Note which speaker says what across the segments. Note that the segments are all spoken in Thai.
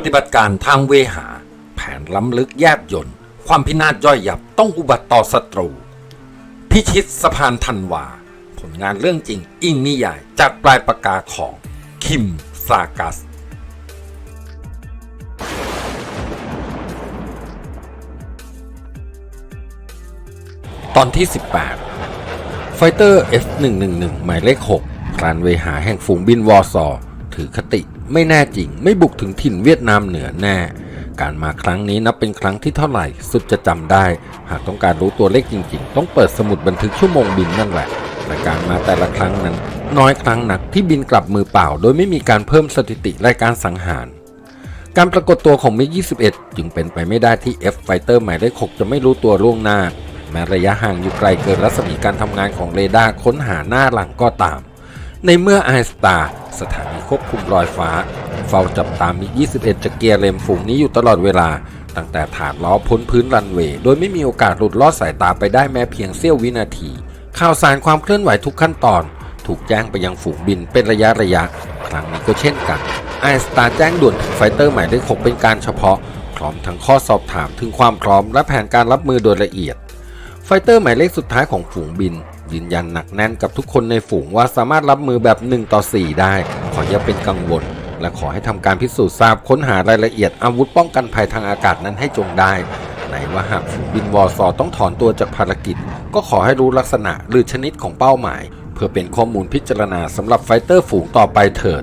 Speaker 1: ปฏิบัติการทางเวหา แผนล้ำลึกแยบยนต์ความพินาศย่อยยับต้องอุบัติต่อศัตรู พิชิตสะพานธันวา ผลงานเรื่องจริงอิงนิยายจากปลายปากกาของ คิมซากัส ตอนที่ 18 ไฟเตอร์ F111 หมายเลข6พรานเวหาแห่งฝูงบินวอร์ซอ ถือคติ ไม่แน่จริง ไม่บุกถึงถิ่นเวียดนามเหนือแน่ การมาครั้งนี้นับเป็นครั้งที่เท่าไหร่ สุดจะจำได้ หากต้องการรู้ตัวเลขจริง ๆ ต้องเปิดสมุดบันทึกชั่วโมงบินนั่นแหละและการมาแต่ละครั้งนั้น น้อยครั้งหนักที่บินกลับมือเปล่า โดยไม่มีการเพิ่มสถิติรายการสังหารการปรากฏตัวของมิก21 จึงเป็นไปไม่ได้ที่ F Fighter หมายเลข6จะไม่รู้ตัวล่วงหน้า แม้ระยะห่างอยู่ไกลเกินรัศมีการทำงานของเรดาร์ค้นหาหน้าหลังก็ตาม ในเมื่อไอสตาสถานีควบคุมลอยฟ้า เฝ้าจับตามมิก21จะเกียร์เลมฝูงนี้อยู่ตลอดเวลา ตั้งแต่ฐานล้อพ้นพื้นรันเวย์โดยไม่มีโอกาสหลุดลอดสายตาไปได้แม้เพียงเสี้ยววินาที ข่าวสารความเคลื่อนไหวทุกขั้นตอน ถูกแจ้งไปยังฝูงบินเป็นระยะระยะ ครั้งนี้ก็เช่นกันไอสตาแจ้งด่วนถึงไฟเตอร์หมายเลข6เป็นการเฉพาะ พร้อมทั้งข้อสอบถามถึงความพร้อมและแผนการรับมือโดยละเอียด ไฟเตอร์หมายเลขสุดท้ายของฝูงบิน ยืนยันหนักแน่นกับทุกคนในฝูงว่าสามารถรับมือแบบ 1 ต่อ 4 ได้ ขออย่าเป็นกังวล และขอให้ทำการพิสูจน์ทราบค้นหารายละเอียดอาวุธป้องกันภัยทางอากาศนั้นให้จงได้ไหนว่าหากฝูงบินวอร์ซอต้องถอนตัวจากภารกิจ ก็ขอให้รู้ลักษณะหรือชนิดของเป้าหมาย เพื่อเป็นข้อมูลพิจารณาสำหรับไฟเตอร์ฝูงต่อไปเถิด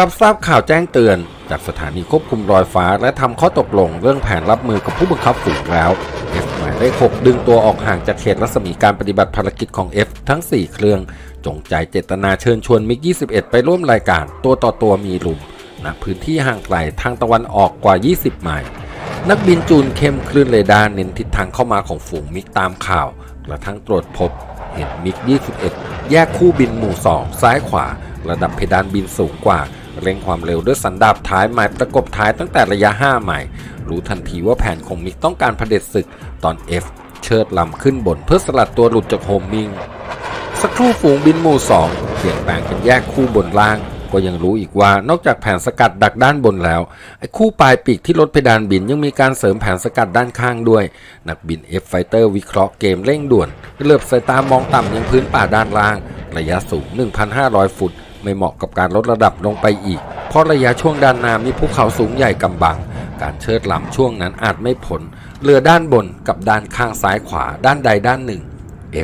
Speaker 1: รับทราบข่าวแจ้งเตือน จากสถานีควบคุมลอยฟ้า และทำข้อตกลงเรื่องแผนรับมือกับผู้บังคับฝูงแล้ว F หมายเลข6ดึงตัวออกห่างจากเขตรัศมีการปฏิบัติภารกิจของ F ทั้ง 4 เครื่อง จงใจเจตนาเชิญชวนมิก 21 ไปร่วมรายการตัวต่อตัวมีลุมณพื้นที่ห่างไกลทางตะวันออกกว่า 20 ไมล์นักบินจูนเข้มคลื่นเรดาร์เน้นทิศทางเข้ามาของฝูงมิกตามข่าวกระทั่งตรวจพบ เห็นมิก 21 แยกคู่บินหมู่ 2 ซ้ายขวา ระดับเพดานบินสูงกว่า เร่งความเร็วด้วยสันดาบท้ายหมายประกบท้ายตั้งแต่ระยะ 5 ไมล์รู้ทันทีว่าแผนของมิกต้องการเผด็จศึกตอน F เชิดลำขึ้นบนเพื่อสลัดตัวหลุดจากโฮมมิงสักครู่ฝูงบินหมู่2เปลี่ยนแปลงเป็นแยกคู่บนล่าง ก็ยังรู้อีกว่านอกจากแผนสกัดดักด้านบนแล้วไอ้คู่ปลายปีกที่ลดเพดานบินยังมีการเสริมแผนสกัดด้านข้างด้วย นักบิน F Fighter วิเคราะห์เกมเร่งด่วนเลือบสายตามองต่ำยังพื้นป่าด้านล่าง ระยะสูง 1,500 ฟุต ไม่เหมาะกับการลดระดับลงไปอีก เพราะระยะช่วงด้านหน้ามีภูเขาสูงใหญ่กำบัง การเชิดลำช่วงนั้นอาจไม่ผลเรือด้านบนกับด้านข้างซ้ายขวาด้านใดด้านหนึ่ง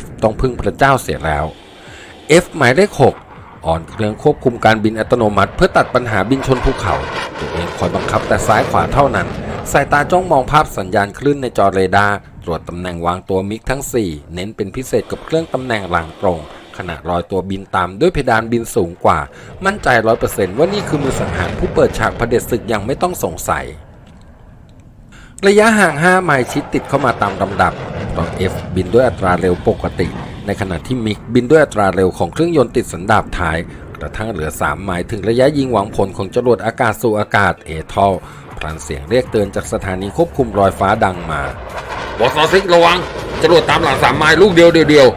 Speaker 1: F ต้องพึ่งพระเจ้าเสียแล้ว F หมายเลข6อ่อนเครื่องควบคุมการบินอัตโนมัติเพื่อตัดปัญหาบินชนภูเขา ตัวเองคอยบังคับแต่ซ้ายขวาเท่านั้น สายตาจ้องมองภาพสัญญาณคลื่นในจอเรดาร์ตรวจตำแหน่งวางตัวมิกทั้ง 4 เน้นเป็นพิเศษกับเครื่องตำแหน่งหลังตรง ขณะลอยตัวบินตามด้วยเพดานบินสูงกว่า มั่นใจร้อยเปอร์เซนต์ว่านี่คือมือสังหารผู้เปิดฉากเผด็จศึกอย่างไม่ต้องสงสัย ระยะห่าง 5 ไมล์ชิดติดเข้ามาตามลำดับตอน F บินด้วยอัตราเร็วปกติ ในขณะที่มิกบินด้วยอัตราเร็วของเครื่องยนต์ติดสันดาปท้ายกระทั่งเหลือ 3 ไมล์ถึงระยะยิงหวังผลของจรวดอากาศสู่อากาศเอทอลพลันเสียงเรียกเตือนจากสถานีควบคุมลอยฟ้าดังมา
Speaker 2: บอสซิกระวังจรวดตามหลังสามไม้ลูกเดียวเดียวเดียว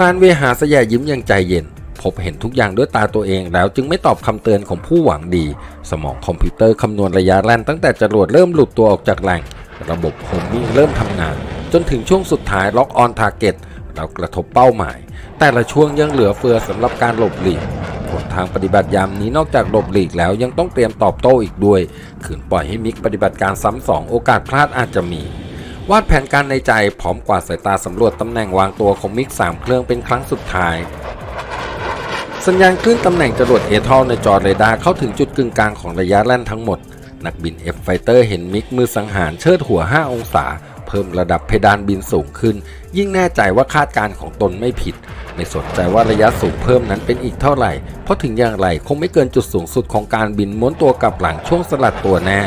Speaker 1: พรานเวหาสยายิ้มอย่างใจเย็น พบเห็นทุกอย่างด้วยตาตัวเองแล้วจึงไม่ตอบคำเตือนของผู้หวังดี สมองคอมพิวเตอร์คำนวณระยะแล่นตั้งแต่จรวดเริ่มหลุดตัวออกจากแหล่ง ระบบโฮมมิ่งเริ่มทำงาน จนถึงช่วงสุดท้ายล็อกออนทาร์เก็ตแล้วกระทบเป้าหมาย แต่ละช่วงยังเหลือเฟือสำหรับการหลบหลีกผลทางปฏิบัติยามนี้นอกจากหลบหลีกแล้วยังต้องเตรียมตอบโต้อีกด้วยขืนปล่อยให้มิกปฏิบัติการซ้ำสองโอกาสพลาดอาจจะมี วาดแผนการในใจพร้อมกวาดสายตาสำรวจตำแหน่งวางตัวของมิก 3 เครื่องเป็นครั้งสุดท้าย สัญญาณคลื่นตำแหน่งจรวดเอทอลในจอเรดาร์เข้าถึงจุดกึ่งกลางของระยะแล่นทั้งหมด นักบิน F Fighter เห็นมิกมือสังหารเชิดหัว 5 องศา เพิ่มระดับเพดานบินสูงขึ้น ยิ่งแน่ใจว่าคาดการณ์ของตนไม่ผิด ไม่สนใจว่าระยะสูงเพิ่มนั้นเป็นอีกเท่าไหร่ เพราะถึงอย่างไรคงไม่เกินจุดสูงสุดของการบินม้วนตัวกลับหลังช่วงสลัดตัวแน่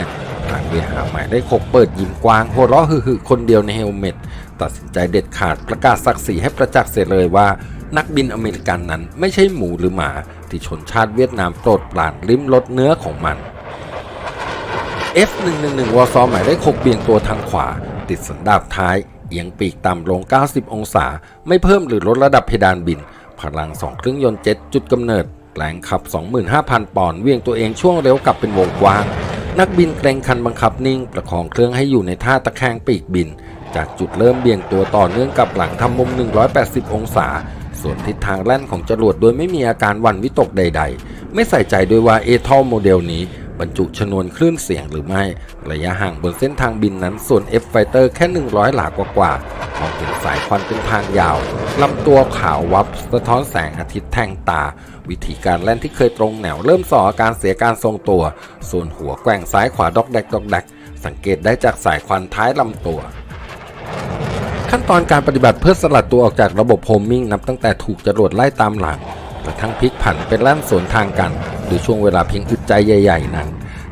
Speaker 1: ทางเวหาหมายเลขหกเปิดยิ้มกว้างหัวเราะหึ่ๆคนเดียวในเฮลเมตตัดสินใจเด็ดขาดประกาศศักดิ์ศรีให้ประจักษ์เสียเลยว่า นักบินอเมริกันนั้นไม่ใช่หมูหรือหมา ที่ชนชาติเวียดนามโปรดปรานลิ้มรสเนื้อของมัน F111 วอซอหมายเลข6เบี่ยงตัวทางขวา ติดสันดาบท้าย เอียงปีกต่ำลง 90 องศา ไม่เพิ่มหรือลดระดับเพดานบิน พลังสองเครื่องยนต์เจ็ตจุดกำเนิดแรงขับ 25,000 ปอนด์เวียงตัวเองช่วงเร็วกลับเป็นวงกว้าง นักบินเกรงคันบังคับนิ่ง ประคองเครื่องให้อยู่ในท่าตะแคงปีกบิน จากจุดเริ่มเบี่ยงตัวต่อเนื่องกับหลังทำมุม 180 องศา ส่วนทิศทางแล่นของจรวดโดยไม่มีอาการวันวิตกใด ๆ ไม่ใส่ใจด้วยว่าเอทอลโมเดลนี้ บรรจุชนวนคลื่นเสียงหรือไม่ ระยะห่างบนเส้นทางบินนั้นส่วน F Fighter แค่ 100 หลากว่าๆมองเห็นสายควันเป็นทางยาวลำตัวขาววับสะท้อนแสงอาทิตย์แทงตา วิธีการแล่นที่เคยตรงแนวเริ่มส่ออาการเสียการทรงตัว ส่วนหัวแกว่งซ้ายขวาดอกแดกดอกแดกสังเกตได้จากสายควันท้ายลำตัวขั้นตอนการปฏิบัติเพื่อสลัดตัวออกจากระบบโฮมมิ่งนับตั้งแต่ถูกจรวดไล่ตามหลัง กระทั่งพลิกผันเป็นลั่นสวนทางกันโดยช่วงเวลาเพียงอึดใจใหญ่ๆนั้น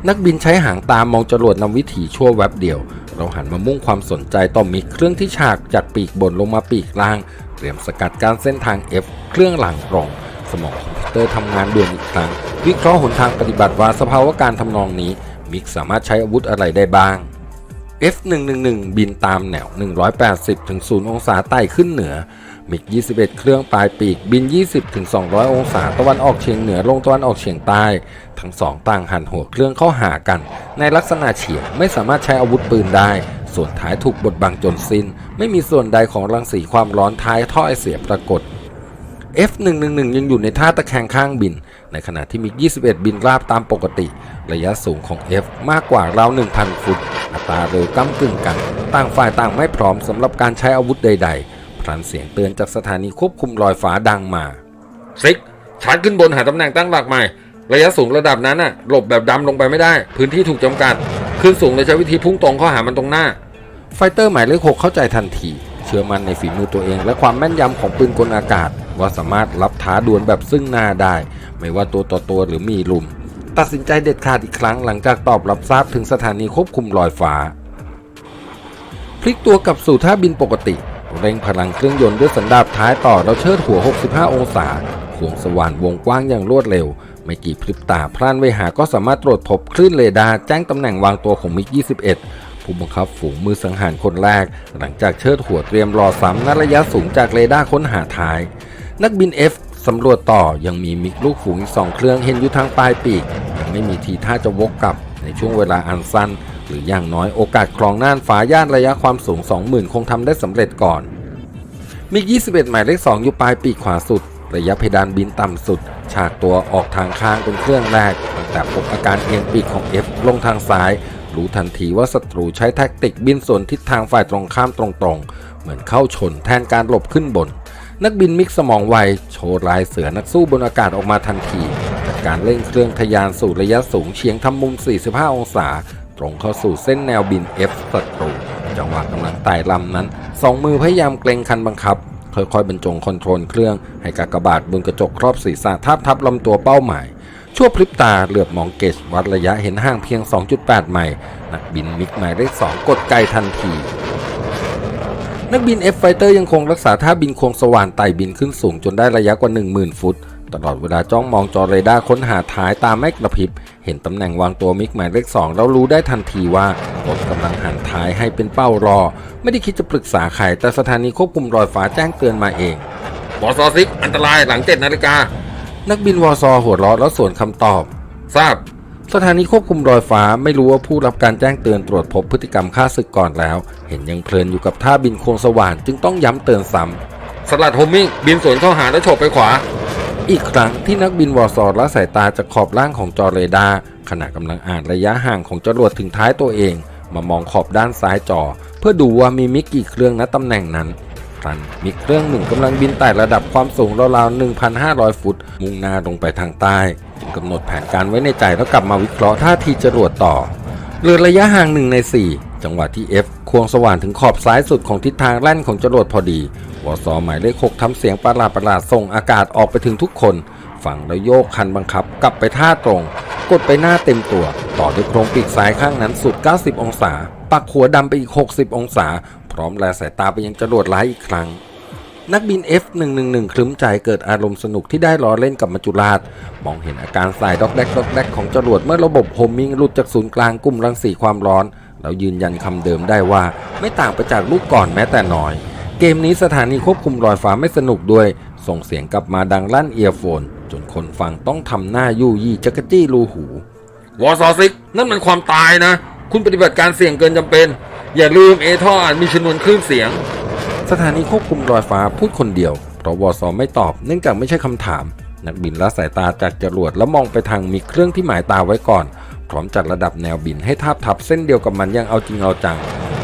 Speaker 1: นักบินใช้หางตามมองจรวดนำวิถีชั่วแวบเดียว เราหันมามุ่งความสนใจต่อมิกเครื่องที่ฉากจากปีกบนลงมาปีกล่าง เตรียมสกัดการเส้นทาง F เครื่องหลังตรงสมองคอมพิวเตอร์ทำงานด่วนอีกครั้ง วิเคราะห์หนทางปฏิบัติว่าสภาวะการทำนองนี้ มิกสามารถใช้อาวุธอะไรได้บ้าง F111 บินตามแนว 180ถึง0องศาไต่ขึ้นเหนือ มิก 21 เครื่องปลายปีกบิน 20ถึง200 องศาตะวันออกเฉียงเหนือลงตะวันออกเฉียงใต้ ทั้งสองต่างหันหัวเครื่องเข้าหากัน ในลักษณะเฉียงไม่สามารถใช้อาวุธปืนได้ ส่วนท้ายถูกบดบังจนสิ้น ไม่มีส่วนใดของรังสีความร้อนท้ายท่อไอเสียปรากฏ F111 ยังอยู่ในท่าตะแคงข้างบิน ในขณะที่มิก 21 บินราบตามปกติ ระยะสูงของ F มากกว่าราว 1,000 ฟุต อัตราเร็วก้ากึ่งกัน ต่างฝ่ายต่างไม่พร้อมสำหรับการใช้อาวุธใด ๆ พลันเสียงเตือนจากสถานีควบคุมลอยฟ้าดังมา
Speaker 2: ซิกชาร์จขึ้นบนหาตำแหน่งตั้งหลักใหม่ ระยะสูงระดับนั้นน่ะหลบแบบดำลงไปไม่ได้ พื้นที่ถูกจำกัดขึ้นสูงเลยใช้วิธีพุ่งตรงเข้าหามันตรงหน้า
Speaker 1: ไฟเตอร์หมายเลข6เข้าใจทันที เชื่อมั่นในฝีมือตัวเอง และความแม่นยำของปืนกลอากาศ ว่าสามารถรับท้าดวลแบบซึ่งหน้าได้ ไม่ว่าตัวต่อตัวหรือมีลุม ตัดสินใจเด็ดขาดอีกครั้งหลังจากตอบรับทราบถึงสถานีควบคุมลอยฟ้า พลิกตัวกลับสู่ท่าบินปกติ เร่งพลังเครื่องยนต์ด้วยสันดาปท้ายต่อเราเชิดหัว 65 องศาควงสว่านวงกว้างอย่างรวดเร็ว ไม่กี่พริบตาพลานเวหาก็สามารถตรวจพบคลื่นเรดาร์แจ้งตำแหน่งวางตัวของมิก 21 ผู้บังคับฝูงมือสังหารคนแรก หลังจากเชิดหัวเตรียมรอซ้ำณระยะสูงจากเรดาร์ค้นหาท้าย นักบิน F สำรวจต่อยังมีมิกลูกฝูงอีกสองเครื่องเห็นอยู่ทางปลายปีกยังไม่มีทีท่าจะวกกลับในช่วงเวลาอันสั้น หรืออย่างน้อยโอกาสครองน่านฟ้าย่านระยะความสูง 20,000 คงทำได้สำเร็จก่อน มิก 21 หมายเลข 2 อยู่ปลายปีกขวาสุด ระยะเพดานบินต่ำสุด ฉากตัวออกทางข้างเป็นเครื่องแรกตั้งแต่พบอาการเอียงปีกของ F ลงทางซ้าย รู้ทันทีว่าศัตรูใช้แท็กติกบินส่วนทิศทางฝ่ายตรงข้ามตรงๆ เหมือนเข้าชนแทนการหลบขึ้นบน นักบินมิกสมองไวโชว์ลายเสือนักสู้บนอากาศออกมาทันทีจากการเร่งเครื่องทะยานสู่ระยะสูงเฉียงทำมุม 45 องศา ตรงเข้าสู่เส้นแนวบิน F ศัตรู จังหวะกำลังไต่ลำนั้น สองมือพยายามเกรงคันบังคับ ค่อยๆบรรจงคอนโทรลเครื่อง ให้กากบาทบนกระจกครอบศีรษะทับทับลำตัวเป้าหมาย ชั่วพริบตาเหลือบมองเกจวัดระยะเห็นห่างเพียง 2.8 ไมล์นักบินมิกหมายเลข2กดไกลทันทีนักบิน F Fighter ยังคงรักษาท่าบินโครงสว่านไต่บินขึ้นสูงจนได้ระยะกว่า 10,000 ฟุต ตลอดเวลาจ้องมองจอเรดาร์ค้นหาท้ายตามไม่กระพริบ เห็นตำแหน่งวางตัวมิกหมายเลข2แล้วรู้ได้ทันทีว่าตนกำลังหันท้ายให้เป็นเป้ารอ ไม่ได้คิดจะปรึกษาใครแต่สถานีควบคุมรอยฟ้าแจ้งเตือนมาเอง
Speaker 2: บอสซอซิกอันตรายหลังเจ็ดนาฬิกา
Speaker 1: นักบินวอซอหัวเราะแล้วสวนคำตอบ
Speaker 2: ทราบ
Speaker 1: สถานีควบคุมรอยฟ้าไม่รู้ว่าผู้รับการแจ้งเตือนตรวจพบพฤติกรรมฆ่าศึกก่อนแล้ว เห็นยังเพลินอยู่กับท่าบินโครงสว่านจึงต้องย้ำเตือนซ้ำ
Speaker 2: สลัดโฮมมิ่งบินสวนเข้าหาแล้วโฉบไปขวา
Speaker 1: อีกครั้งที่นักบินวอร์ซอละสายตาจากขอบล่างของจอเรดาร์ขณะกำลังอ่านระยะห่างของจรวดถึงท้ายตัวเอง มามองขอบด้านซ้ายจอ เพื่อดูว่ามีมิกกี่เครื่องณตำแหน่งนั้นครั้นมิกเครื่องหนึ่งกำลังบินไต่ระดับความสูงราวๆ 1,500 ฟุต มุ่งหน้าลงไปทางใต้จึงกำหนดแผนการไว้ในใจแล้วกลับมาวิเคราะห์ท่าทีจรวดต่อเหลือระยะห่างหนึ่งใน4 จังหวะที่ F ควงสว่านถึงขอบซ้ายสุดของทิศทางแล่นของจรวดพอดีวอซอหมายเลข6ทำเสียงประหลาดประหลาดส่งอากาศออกไปถึงทุกคนฝั่งแล้วโยกคันบังคับกลับไปท่าตรง กดไปหน้าเต็มตัว ต่อด้วยโครงปีกซ้ายข้างนั้นสุด 90 องศา ปักหัวดำไปอีก 60 องศา พร้อมแลสายตาไปยังจรวดร้ายอีกครั้ง นักบิน F111 คลึ้มใจเกิดอารมณ์สนุกที่ได้ล้อเล่นกับมัจจุราช มองเห็นอาการสายด็อกแดกด็อกแดกของจรวดเมื่อระบบโฮมมิงหลุดจากศูนย์กลางกลุ่มรังสีความร้อน แล้วยืนยันคำเดิมได้ว่าไม่ต่างไปจากลูกก่อนแม้แต่น้อย เกมนี้สถานีควบคุมลอยฟ้าไม่สนุกด้วย ส่งเสียงกลับมาดังลั่นเอียร์โฟน จนคนฟังต้องทำหน้ายู่ยี่จักรจี้รูหู
Speaker 2: วอร์ซอซิกนั่นมันความตายนะ คุณปฏิบัติการเสี่ยงเกินจำเป็น อย่าลืมเอท่ออาจมีชนวนคลื่นเสียง
Speaker 1: สถานีควบคุมลอยฟ้าพูดคนเดียว เพราะวอซอไม่ตอบเนื่องจากไม่ใช่คำถาม นักบินละสายตาจากจรวดแล้วมองไปทางมีเครื่องที่หมายตาไว้ก่อน พร้อมจัดระดับแนวบินให้ทาบทับเส้นเดียวกับมันย่างเอาจริงเอาจัง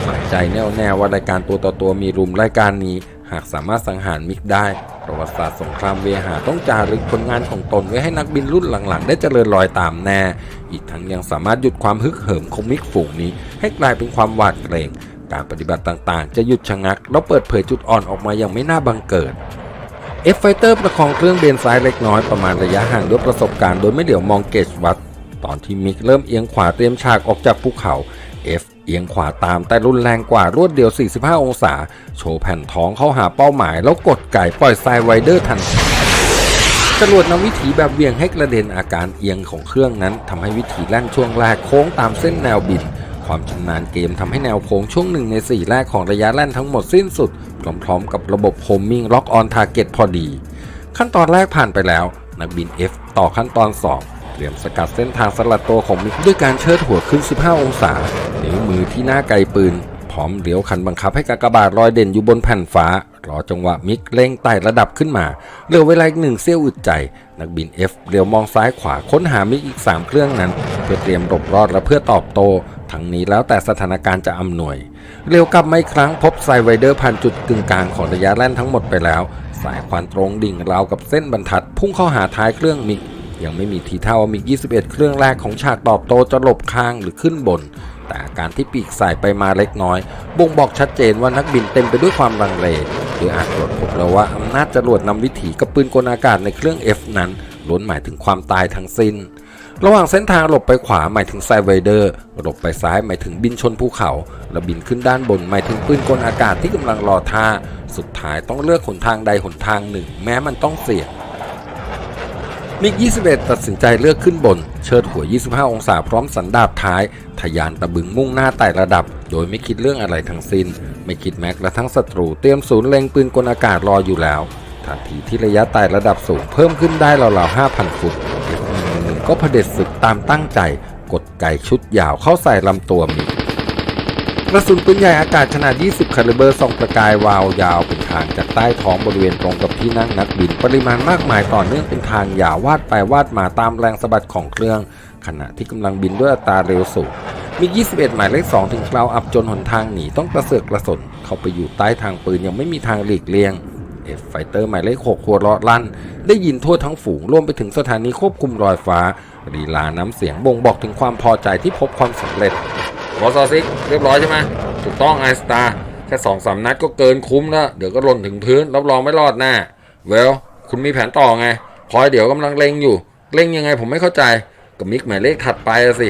Speaker 1: หมายใจแน่วแน่ว่ารายการตัวต่อตัวมีรุมรายการนี้ หากสามารถสังหารมิกได้ ประวัติศาสตร์สงครามเวหาต้องจารึกผลงานของตนไว้ให้นักบินรุ่นหลังๆ ได้เจริญรอยตามแน่ อีกทั้งยังสามารถหยุดความฮึกเหิมของมิกฝูงนี้ ให้กลายเป็นความหวาดเกรงการปฏิบัติต่างๆ จะหยุดชะงัก แล้วเปิดเผยจุดอ่อนออกมาอย่างไม่น่าบังเกิด F Fighter ประคองเครื่องเบนซ้ายเล็กน้อยประมาณระยะห่างด้วยประสบการณ์โดยไม่เหลียวมองเกจวัด ตอนที่มิกเริ่มเอียงขวาเตรียมฉากออกจากภูเขา F เอียงขวาตามแต่รุนแรงกว่ารวดเดียว 45 องศา โชว์แผ่นท้องเข้าหาเป้าหมาย แล้วกดไก่ปล่อยไซไวเดอร์ทันทีจรวดนำวิถีแบบเวียงให้กระเด็นอาการเอียงของเครื่องนั้นทำให้วิถีแล่นช่วงแรกโค้งตามเส้นแนวบิน ความชำนาญเกมทำให้แนวโค้งช่วงหนึ่งใน 4 แรกของระยะแล่นทั้งหมดสิ้นสุด พร้อมๆ กับระบบโฮมมิ่งล็อกออนทาร์เก็ตพอดี ขั้นตอนแรกผ่านไปแล้ว นักบิน F ต่อขั้นตอน 2 เตรียมสกัดเส้นทางสลัดตัวของมิกด้วยการเชิดหัวขึ้น 15 องศานิ้วมือที่หน้าไกลปืน พร้อมเลี้ยวคันบังคับให้กากบาทลอยเด่นอยู่บนแผ่นฟ้ารอจังหวะมิกเร่งไต่ระดับขึ้นมาเหลือเวลาอีกหนึ่งเสี้ยวอึดใจ นักบิน F เลี้ยวมองซ้ายขวาค้นหามิกอีก 3 เครื่องนั้น เพื่อเตรียมหลบรอดและเพื่อตอบโต้ทั้งนี้แล้วแต่สถานการณ์จะอำนวย เร็วกลับมาอีกครั้งพบไซไวเดอร์ผ่านจุดกึ่งกลางของระยะแล่นทั้งหมดไปแล้ว สายควันตรงดิ่งราวกับเส้นบรรทัด พุ่งเข้าหาท้ายเครื่องมิก ยังไม่มีทีท่าว่ามิก 21 เครื่องแรกของฉากตอบโต้จะหลบข้างหรือขึ้นบน แต่อาการที่ปีกสายไปมาเล็กน้อย บ่งบอกชัดเจนว่านักบินเต็มไปด้วยความลังเลหรืออาจตรวจพบแล้วว่าอำนาจจรวดนำวิถีกับปืนกลอากาศในเครื่อง F นั้นล้วนหมายถึงความตายทั้งสิ้น ระหว่างเส้นทางหลบไปขวาหมายถึงไซไวเดอร์ หลบไปซ้ายหมายถึงบินชนภูเขา และบินขึ้นด้านบนหมายถึงปืนกลอากาศที่กำลังรอท่า สุดท้ายต้องเลือกหนทางใดหนทางหนึ่ง แม้มันต้องเสี่ยง มิก 21 ตัดสินใจเลือกขึ้นบน เชิดหัว 25 องศาพร้อมสันดาบท้ายทะยานตะบึงมุ่งหน้าไต่ระดับ โดยไม่คิดเรื่องอะไรทั้งสิ้น ไม่คิดแม็กและทั้งศัตรูเตรียมศูนย์เล็งปืนกลอากาศรออยู่แล้ว ทันทีที่ระยะไต่ระดับสูงเพิ่มขึ้นได้ราวๆ 5,000 ฟุตก็เผด็จศึกตามตั้งใจ กดไก่ชุดยาวเข้าใส่ลำตัวมิ ระสุนปืนใหญ่อากาศขนาด 20 คาลิเบอร์ส่องประกายวาวยาวเป็นทางจากใต้ท้องบริเวณตรงกับที่นั่งนักบิน ปริมาณมากมายต่อเนื่องเป็นทางยาววาดไปวาดมาตามแรงสะบัดของเครื่อง ขณะที่กำลังบินด้วยอัตราเร็วสูงมี21 หมายเลข 2 ถึงคราวอับจนหนทางหนีต้องกระเสือกกระสน เข้าไปอยู่ใต้ทางปืนยังไม่มีทางหลีกเลี่ยงเอฟไฟเตอร์หมายเลข 6 หัวเราะลั่น ได้ยินทั่วทั้งฝูงรวมไปถึงสถานีควบคุมลอยฟ้าลีลาน้ำเสียงบ่งบอกถึงความพอใจที่พบความสำเร็จ
Speaker 2: วอร์ซอซิกเรียบร้อยใช่ไหมถูกต้องไอสตาร์แค่สองสามนัดก็เกินคุ้มแล้ว เดี๋ยวก็หล่นถึงพื้น รับรองไม่รอดแน่เวล คุณมีแผนต่อไง พอยเดี๋ยวกำลังเล็งอยู่ เล็งยังไงผมไม่เข้าใจกับมิกหมายเลขถัดไปสิ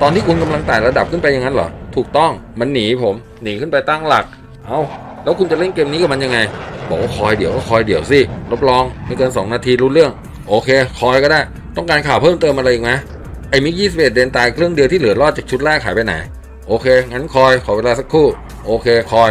Speaker 2: ตอนที่คุณกำลังไต่ระดับขึ้นไปอย่างนั้นเหรอ ถูกต้องมันหนีผม หนีขึ้นไปตั้งหลัก เอาแล้วคุณจะเล่นเกมนี้กับมันยังไง บอกว่าคอยเดี๋ยวก็คอยเดี๋ยวสิรับรองไม่เกิน 2 นาทีรู้เรื่อง โอเค คอยก็ได้ ต้องการข่าวเพิ่มเติมอะไรอีกไหมไอ้มิก21เดนตายเครื่องเดียวที่เหลือรอดจากชุดแรกหายไปไหน โอเค งั้นคอยขอเวลาสักครู่ โอเคคอย